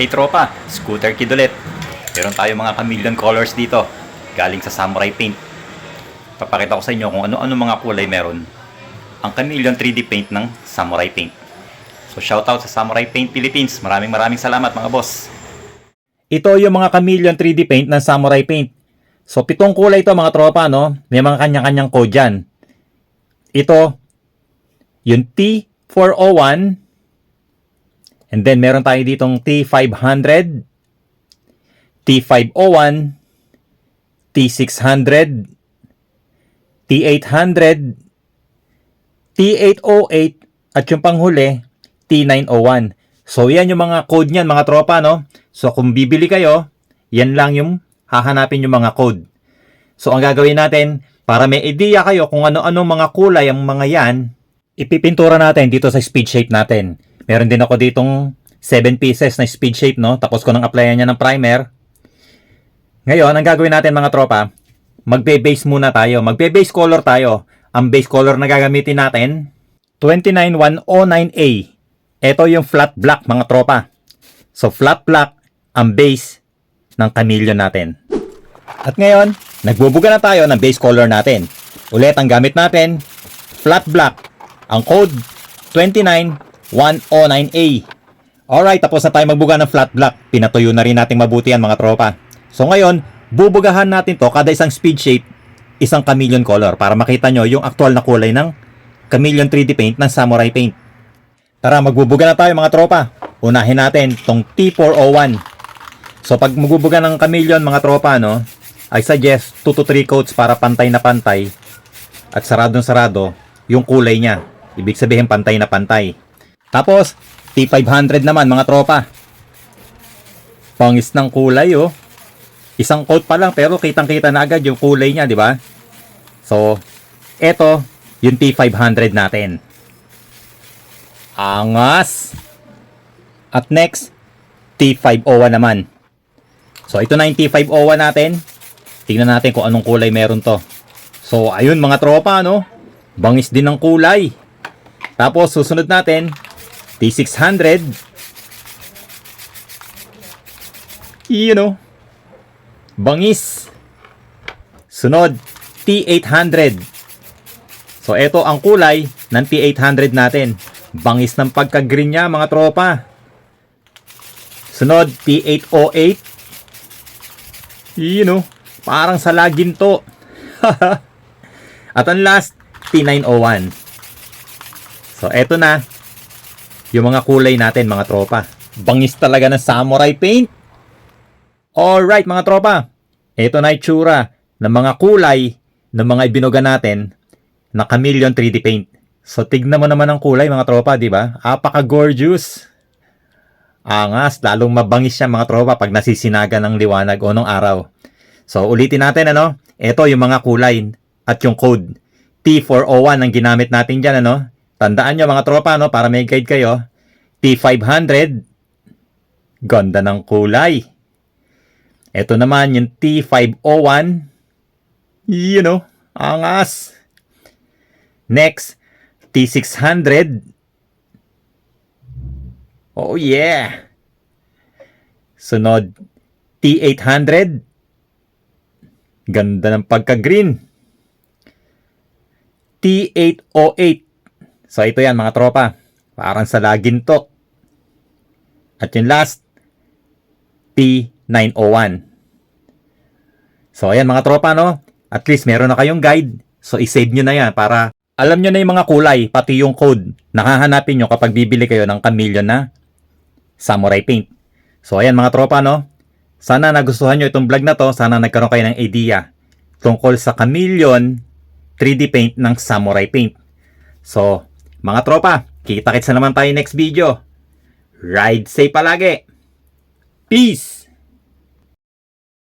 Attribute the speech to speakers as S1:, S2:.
S1: Hey tropa, Scooter Kid ulit. Meron tayo mga chameleon colors dito. Galing sa Samurai Paint. Papakita ko sa inyo kung ano-ano mga kulay meron. Ang chameleon 3D paint ng Samurai Paint. So shoutout sa Samurai Paint Philippines. Maraming maraming salamat mga boss. Ito yung mga chameleon 3D paint ng Samurai Paint. So pitong kulay ito mga tropa no. May mga kanya-kanyang code dyan. Ito, yung T401, And then meron tayo ditong T500, T501, T600, T800, T808, at yung panghuli, T901. So yan yung mga code niyan mga tropa no. So kung bibili kayo, yan lang yung hahanapin yung mga code. So ang gagawin natin, para may idea kayo kung ano-ano mga kulay ang mga yan, ipipintura natin dito sa speed shape natin. Meron din ako ditong 7 pieces na speed shape, no? Tapos ko nang applyan niya ng primer. Ngayon, ang gagawin natin mga tropa, magbe-base muna tayo. Magbe-base color tayo. Ang base color na gagamitin natin, 29109A. Ito yung flat black mga tropa. So flat black ang base ng chameleon natin. At ngayon, nagbubuga na tayo ng base color natin. Ulit ang gamit natin, flat black. Ang code 29109A. Alright, tapos na tayo magbuga ng flat black. Pinatuyo na rin natin mabuti yan mga tropa. So ngayon, bubugahan natin to kada isang speed shape, isang chameleon color para makita nyo yung actual na kulay ng chameleon 3D paint ng samurai paint. Tara, magbubuga na tayo mga tropa. Unahin natin tong T401. So pag magbubuga ng chameleon mga tropa, no, I suggest 2 to 3 coats para pantay na pantay at saradong sarado yung kulay niya. Ibig sabihin pantay na pantay. Tapos, T500 naman mga tropa. Pangis ng kulay oh. Isang coat pa lang pero kitang-kita na agad yung kulay niya, di ba? So, eto yung T500 natin. Angas! At next, T501 naman. So, ito na yung T501 natin. Tingnan natin kung anong kulay meron to. So, ayun mga tropa, no? Bangis din ng kulay. Tapos, susunod natin, T600. You know. Bangis. Sunod, T800. So, ito ang kulay ng T800 natin. Bangis ng pagka-green niya, mga tropa. Sunod, T808. You know, parang sa lagin to. At ang last, T901. So, eto na. Yung mga kulay natin, mga tropa. Bangis talaga ng samurai paint. Alright, mga tropa. Ito na itsura ng mga kulay ng mga ibinuga natin na chameleon 3D paint. So, tignan mo naman ang kulay, mga tropa, di ba? Apaka-gorgeous. Angas, lalong mabangis siya, mga tropa, pag nasisinaga ng liwanag o ng araw. So, ulitin natin, ano? Ito yung mga kulay at yung code. T401 ang ginamit natin dyan, ano? Tandaan nyo, mga tropa, no? Para may guide kayo. T500. Ganda ng kulay. Ito naman yung T501. You know, angas. Next, T600. Oh yeah. Sunod, T800. Ganda ng pagka-green. T808. So ito yan mga tropa. Parang sa lagin to. At yung last, T901. So ayan mga tropa no. At least meron na kayong guide. So isave nyo na yan para alam nyo na yung mga kulay, pati yung code. Nakahanapin nyo kapag bibili kayo ng chameleon na samurai paint. So ayan mga tropa no. Sana nagustuhan nyo itong vlog na to. Sana nagkaroon kayo ng idea tungkol sa chameleon 3D paint ng samurai paint. So, mga tropa, kita-kits na naman tayo next video. Ride safe palagi. Peace!